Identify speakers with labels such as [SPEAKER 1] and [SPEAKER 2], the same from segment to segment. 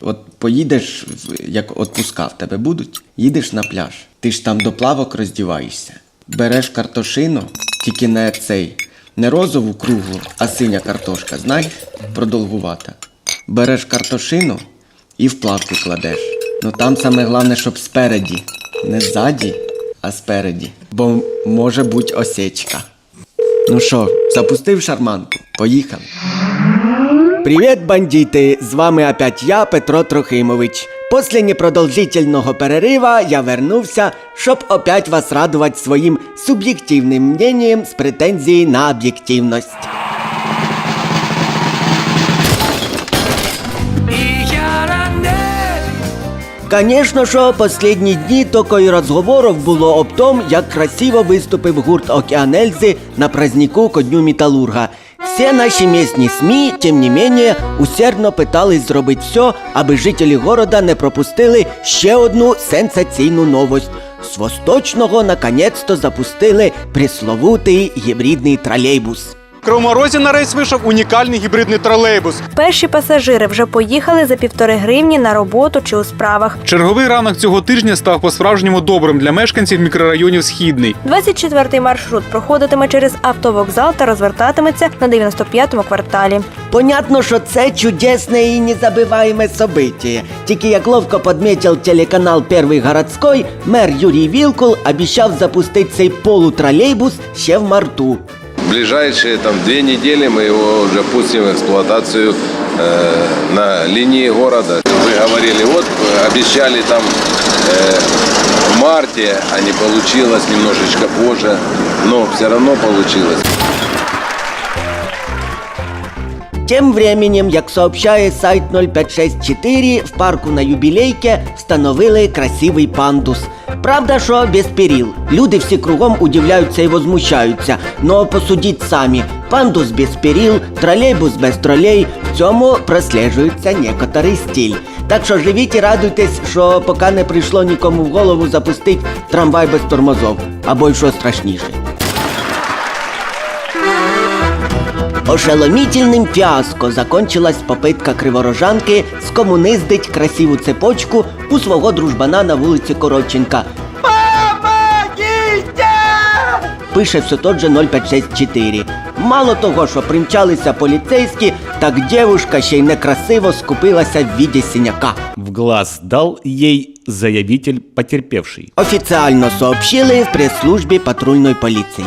[SPEAKER 1] От поїдеш, як отпуска в тебе будуть, їдеш на пляж. Ти ж там до плавок роздіваєшся. Береш картошину, тільки не цей, не розову круглу, а синя картошка, знаєш, продовгувата. Береш картошину і в плавки кладеш. Ну там саме головне, щоб спереді. Не ззаді, а спереді. Бо може бути осечка. Ну що, запустив шарманку? Поїхали. Привет, бандиты! З вами опять я, Петро Трохимович. После непродолжительного перерыва я вернувся, щоб опять вас радувати своїм суб'єктивним мнением з претензією на об'єктивність. Конечно, що последні дні тільки й розговорів було об том, як красиво виступив гурт Океанельзи на празднику ко Дню Металурга. Всі наші місні СМІ, тим не менее, усердно питались зробити все, аби жителі города не пропустили ще одну сенсаційну новость. З Восточного наконець-то запустили пресловутий гібридний тролейбус.
[SPEAKER 2] В Кривому Розі на рейс вийшов унікальний гібридний тролейбус.
[SPEAKER 3] Перші пасажири вже поїхали за півтори гривні на роботу чи у справах.
[SPEAKER 2] Черговий ранок цього тижня став по-справжньому добрим для мешканців мікрорайонів Східний.
[SPEAKER 3] 24-й маршрут проходитиме через автовокзал та розвертатиметься на 95-му кварталі.
[SPEAKER 1] Понятно, що це чудесне і незабываемое событие. Тільки як ловко подметил телеканал Первый городской, мер Юрій Вілкул обіцяв запустити цей полутролейбус ще в марту.
[SPEAKER 4] В ближайшие там две недели мы его уже пустим в эксплуатацию э, на линии города. Вы говорили, вот э, обещали там э, в марте, а не получилось немножечко позже, но все равно получилось.
[SPEAKER 1] Тем временем, як сообщає сайт 0564, в парку на юбілейке встановили красивий пандус. Правда, що без перил. Люди всі кругом удивляються і возмущаються. Но посудіть самі. Пандус без перил, тролейбус без тролей. В цьому прослежується некоторий стиль. Так що живіть і радуйтесь, що поки не прийшло нікому в голову запустити трамвай без тормозов. Або й що страшніше. Ошеломительным фіаско закончилась попитка криворожанки скомуниздить красиву цепочку у свого дружбана на вулиці Коротченка. Пише все тот же 0564. Мало того, що примчалися поліцейські, так дівушка ще й некрасиво скупилася в віді синяка.
[SPEAKER 5] В глаз дал ей заявитель потерпевший.
[SPEAKER 1] Офіціально сообщили в прес-службі патрульної поліції.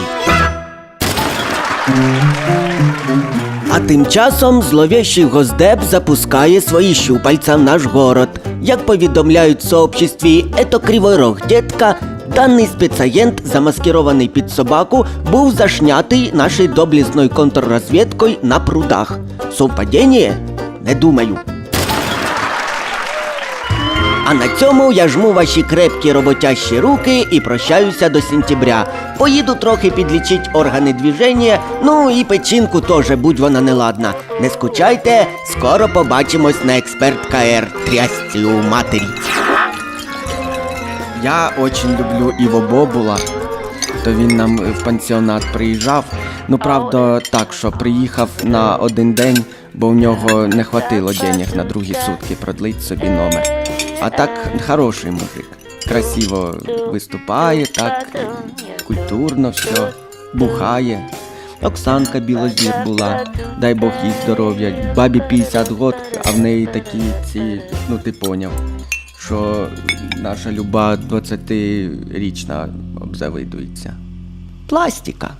[SPEAKER 1] А тим часом зловещий Госдеп запускає свої щупальця в наш город. Як повідомляють в сообществі «Ето Кривой Рог Дєтка», даний спецагент, замаскирований під собаку, був зашнятий нашою доблізною контррозвідкою на прудах. Совпадіння? Не думаю. А на цьому я жму ваші крепкі роботящі руки і прощаюся до сентября. Поїду трохи підлічить органи движення, ну і печінку теж, будь вона неладна. Не скучайте, скоро побачимось на експерт КР трясці у матері. Я дуже люблю Іво Бобула. То він нам в пансіонат приїжджав. Ну, правда, так, що приїхав на один день, бо в нього не хватило денег на другі сутки продлить собі номер. А так хороший мужик. Красиво виступає, так культурно все, бухає. Оксанка Білозір була, дай Бог їй здоров'я. Бабі 50 год, а в неї такі ці, ну ти поняв, що наша люба 20-річна обзавидується. Пластика.